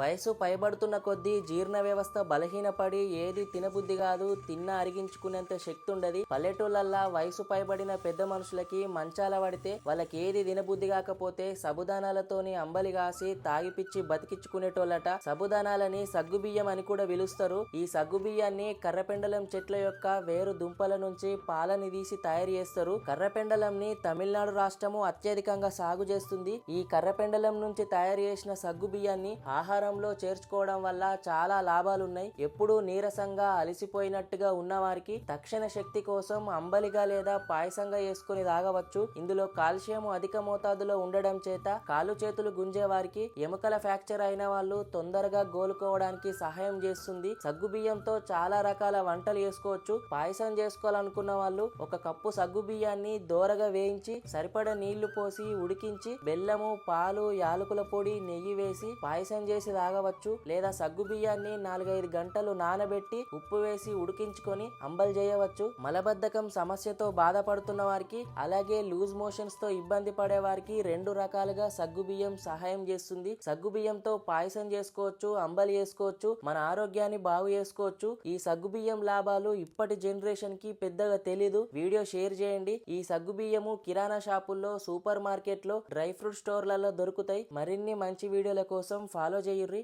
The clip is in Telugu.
వయసు పైబడుతున్న కొద్దీ జీర్ణ వ్యవస్థ బలహీనపడి ఏది తినబుద్ధి కాదు తిన్న అరిగించుకునేంత శక్తి ఉండదు పల్లెటూళ్ళల్లా వయసు పైబడిన పెద్ద మనుషులకి మంచాల పడితే వాళ్ళకి ఏది తినబుద్ధి కాకపోతే సబుదానాలతోని అంబలి కాసి తాగిపిచ్చి బతికించుకునేటోళ్ళట సబుదానాలని సగ్గుబియ్యం అని కూడా పిలుస్తారు. ఈ సగ్గుబియ్యాన్ని కర్రపెండలం చెట్ల యొక్క వేరు దుంపల నుంచి పాలని తీసి తయారు చేస్తారు. కర్రపెండలంని తమిళనాడు రాష్ట్రము అత్యధికంగా సాగు చేస్తుంది. ఈ కర్రపెండలం నుంచి తయారు చేసిన సగ్గు బియ్యాన్ని ఆహారంలో చేర్చుకోవడం వల్ల చాలా లాభాలు ఉన్నాయి ఎప్పుడూ నీరసంగా అలసిపోయినట్టుగా ఉన్నవారికి తక్షణ శక్తి కోసం అంబలిగా లేదా పాయసంగా వేసుకుని తాగవచ్చు. ఇందులో కాల్షియం అధిక మోతాదులో ఉండడం చేత కాలు చేతులు గుంజే వారికి ఎముకల ఫ్రాక్చర్ అయిన వాళ్ళు తొందరగా గోలుకోవడానికి సహాయం చేస్తుంది. సగ్గు బియ్యంతో చాలా రకాల వంటలు చేసుకోవచ్చు పాయసం చేసుకోవాలనుకున్న వాళ్ళు ఒక కప్పు సగ్గు బియ్యాన్ని దోరగా వేయించి సరిపడ నీళ్ళు పోసి ఉడికించి బెల్లము పాలు యాలకుల పొడి నెయ్యి వేసి పాయసం చేసి తాగవచ్చు లేదా సగ్గు బియ్యాన్ని నాలుగైదు గంటలు నానబెట్టి ఉప్పు వేసి ఉడికించుకొని అంబలు చేయవచ్చు. మలబద్ధకం సమస్యతో బాధపడుతున్న వారికి అలాగే లూజ్ మోషన్స్తో ఇబ్బంది పడే వారికి రెండు రకాలుగా సగ్గు బియ్యం సహాయం చేస్తుంది. సగ్గు బియ్యంతో పాయసం చేసుకోవచ్చు అంబలి చేసుకోవచ్చు మన ఆరోగ్యాన్ని బాగు చేసుకోవచ్చు. ఈ సగ్గు బియ్యం లాభాలు ఇప్పటి జనరేషన్కి పెద్దగా తెలీదు. వీడియో షేర్ చేయండి. ఈ సగ్గు బియ్యము కిరాణా షాపుల్లో సూపర్ మార్కెట్లో డ్రై ఫ్రూట్ స్టోర్లలో దొరుకుతాయి. మరిన్ని మంచి వీడియోల కోసం ఫాలో ಮಾಡಿವ್ರಿ